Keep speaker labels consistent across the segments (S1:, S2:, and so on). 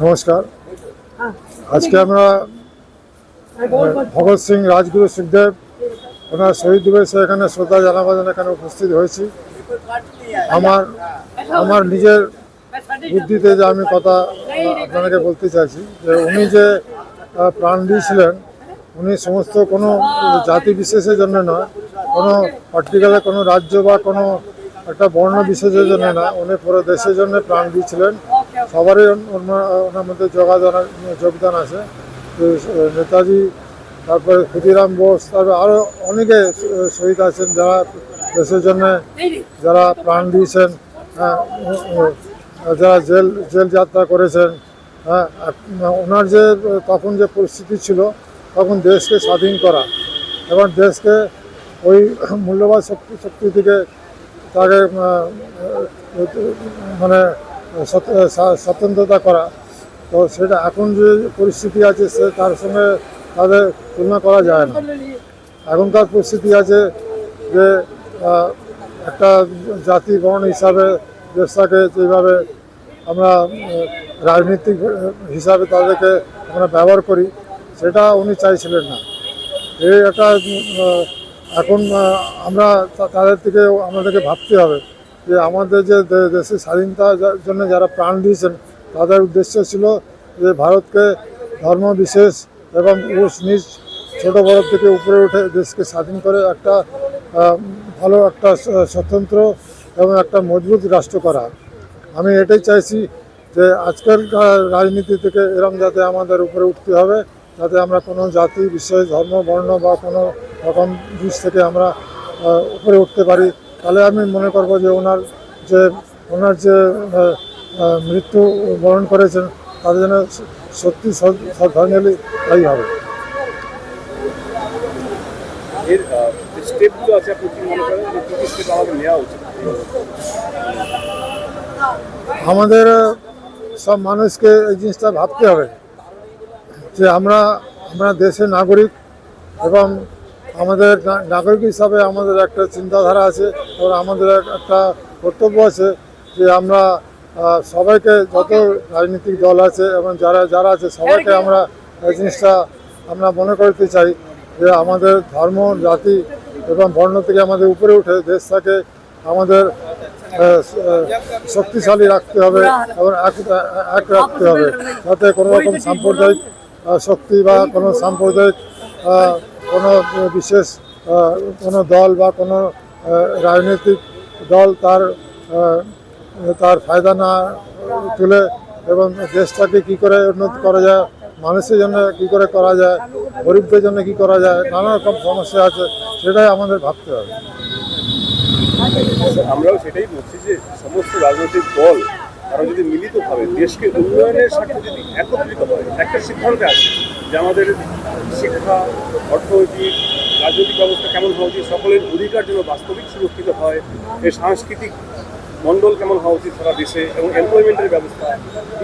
S1: নমস্কার। আজকে আমরা ভগৎ সিং রাজগুরু সুখদেব ওনার শহীদ দিবসে এখানে শ্রদ্ধা জানাবার এখানে উপস্থিত হয়েছি। আমার আমার নিজের বুদ্ধিতে যে আমি কথা আহ, আপনাদেরকে বলতে চাইছি যে উনি যে প্রাণ দিয়েছিলেন উনি সমস্ত কোনো জাতি বিশেষের জন্য নয় কোনো পার্টিকুলার কোনো রাজ্য বা কোনো একটা বর্ণ বিশেষের জন্য না উনি পুরো দেশের জন্য প্রাণ দিয়েছিলেন। সবারই ওন- ওনার মধ্যে যোগদান আছে। নেতাজি তারপরে ক্ষুদিরাম বোস তারপরে আরও অনেকে শহীদ আছেন যারা দেশের জন্য যারা প্রাণ দিয়েছেন হ্যাঁ, যারা জেল জেল যাত্রা করেছেন হ্যাঁ ওনার যে তখন যে পরিস্থিতি ছিল তখন দেশকে স্বাধীন করা। এবং দেশকে ওই মূল্যবান শক্তি শক্তি থেকে তাকে মানে স্বতন্ত্রতা করা। তো সেটা এখন যে পরিস্থিতি আছে, সে তার সঙ্গে তাদের তুলনা করা যায় না। এখনকার পরিস্থিতি আছে যে একটা জাতি বর্ণ হিসাবে দেশটাকে যেভাবে আমরা রাজনীতিক হিসাবে তাদেরকে আমরা ব্যবহার করি, সেটা উনি চাইছিলেন না। এই একটা এখন আমরা তাদের থেকে আমাদেরকে ভাবতে হবে। যে আমাদের যে দে- দেশের স্বাধীনতার জন্য যারা প্রাণ দিয়েছেন, তাদের উদ্দেশ্য ছিল যে ভারতকে ধর্ম বিশেষ এবং উস নিজ ছোটো বড় থেকে উপরে উঠে দেশকে স্বাধীন করে একটা ভালো একটা স্বতন্ত্র এবং একটা মজবুত রাষ্ট্র করা। আমি এটাই চাইছি যে আজকাল রাজনীতি থেকে এরম যাতে আমাদের উপরে উঠতে হবে, যাতে আমরা কোনো জাতি, বিশেষ ধর্ম, বর্ণ বা কোনো রকম দিক থেকে আমরা উপরে উঠতে পারি। তাহলে আমি মনে করব যে ওনার যে ওনার যে মৃত্যু বরণ করেছেন তাদের জন্য সত্যি শ্রদ্ধাঞ্জলি তাই হবে।
S2: আমাদের
S1: সব মানুষকে এই জিনিসটা ভাবতে হবে যে আমরা আমরা দেশের নাগরিক এবং আমাদের নাগরিক হিসাবে আমাদের একটা চিন্তাধারা আছে এবং আমাদের একটা কর্তব্য আছে যে আমরা সবাইকে যত রাজনৈতিক দল আছে এবং যারা যারা আছে সবাইকে আমরা এই জিনিসটা আমরা মনে করতে চাই যে আমাদের ধর্ম জাতি এবং বর্ণ থেকে আমাদের উপরে উঠে দেশটাকে আমাদের শক্তিশালী রাখতে হবে এবং এক এক রাখতে হবে। যাতে কোনো রকম সাম্প্রদায়িক শক্তি বা কোনো সাম্প্রদায়িক কোনো বিশেষ কোনো দল বা কোনো রাজনৈতিক দল তার তার ফায়দা না তুলে এবং দেশটাকে কি করে উন্নত করা যায়, মানুষের জন্য কি করে করা যায়, গরিবদের জন্য কি করা যায়, নানা রকম সমস্যা আছে, সেটাই আমাদের ভাবতে হবে।
S2: আমরাও সেটাই বলছি যে সমস্ত রাজনৈতিক দল তারা যদি মিলিতভাবে দেশকে উন্নয়নের স্বার্থে যদি একত্রিত হয় একটা সিদ্ধান্তে আসে যে আমাদের শিক্ষা অর্থনৈতিক রাজনৈতিক ব্যবস্থা কেমন হওয়া উচিত সকলের অধিকার যেন বাস্তবিক সুরক্ষিত হয় এই সাংস্কৃতিক মণ্ডল কেমন হওয়া উচিত সারা দেশে এবং এমপ্লয়মেন্টের ব্যবস্থা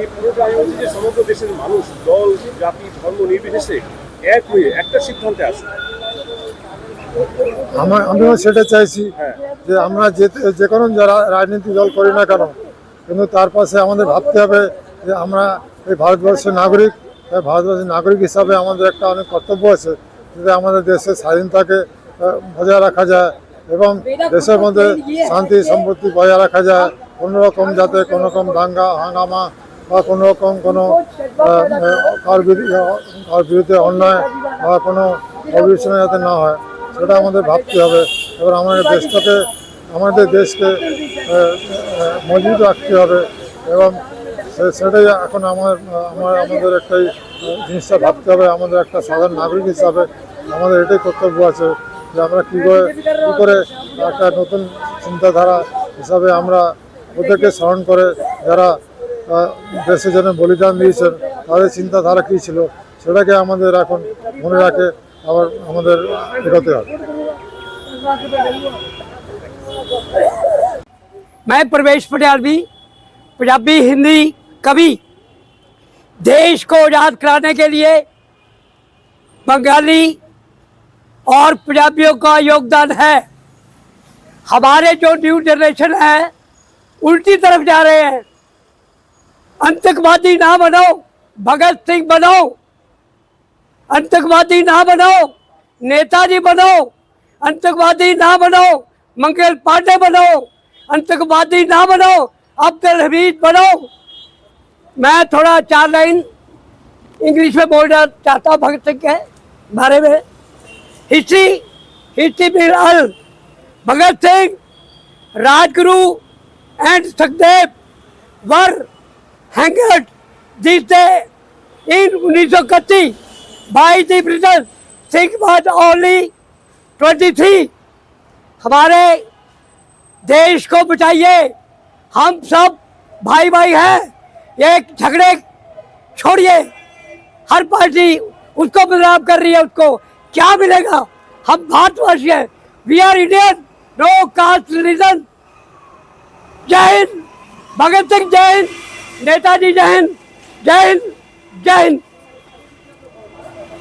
S2: এই পুরোটা আমি বলছি যে সমগ্র দেশের মানুষ দল জাতি ধর্ম নির্বিশেষে এক হয়ে একটা সিদ্ধান্তে আসে
S1: আমার আমিও সেটা চাইছি
S2: হ্যাঁ।
S1: যে আমরা যে যে কোনো যারা রাজনীতি দল করি না কেন কিন্তু তার পাশে আমাদের ভাবতে হবে যে আমরা এই ভারতবর্ষের নাগরিক ভারতবর্ষের নাগরিক হিসাবে আমাদের একটা অনেক কর্তব্য আছে, যাতে আমাদের দেশের স্বাধীনতাকে বজায় রাখা যায় এবং দেশের মধ্যে শান্তি, সম্পত্তি বজায় রাখা যায়। কোনো রকম যাতে কোনো রকম দাঙ্গা, হাঙ্গামা বা কোনো রকম কোনো কার বিরুদ্ধে অন্যায় বা কোনো অবিবেচনা যাতে না হয়, সেটা আমাদের ভাবতে হবে। এবার আমাদের দেশটাকে আমাদের দেশকে মজবুত রাখতে হবে এবং সেটাই এখন আমার আমার, আমাদের একটাই জিনিসটা ভাবতে হবে, আমাদের একটা সাধারণ নাগরিক হিসাবে আমাদের এটাই কর্তব্য আছে যে আমরা কী করে কী করে একটা নতুন চিন্তাধারা হিসাবে আমরা ওদেরকে স্মরণ করে যারা দেশের জন্য বলিদান দিয়েছেন, তাদের চিন্তাধারা কী ছিল সেটাকে আমাদের এখন মনে রাখে, আবার আমাদের এগোতে হবে।
S3: मैं प्रवेश पटियालवी पंजाबी हिंदी कवि देश को आज़ाद कराने के लिए बंगाली और पंजाबियों का योगदान है। हमारे जो न्यू जनरेशन है उल्टी तरफ़ जा रहे हैं। आतंकवादी ना बनो, भगत सिंह बनो। आतंकवादी ना बनो, नेताजी बनो। आतंकवादी ना बनो मंगल पांडे बनो आतंकवादी ना बनो अब्दुल हमीद बनो मैं थोड़ा चार लाइन इंग्लिश में बोलना चाहता हूँ, भगत सिंह के बारे में। History history will all, Bhagat Singh, Rajguru and Sukhdev were hanged जीते इन उन्नीस सौ इकतीस बाई दी सिंह बाद ओनली ट्वेंटी थ्री। हमारे देश को बचाइए। हम सब भाई भाई हैं। ये झगड़े छोड़िए। हर पार्टी उसको बदनाम कर रही है, उसको क्या मिलेगा? हम भारतवासी हैं। We are Indian no caste religion जय हिंद। भगत सिंह जय हिंद। नेताजी जय हिंद। जय हिंद। जय हिंद।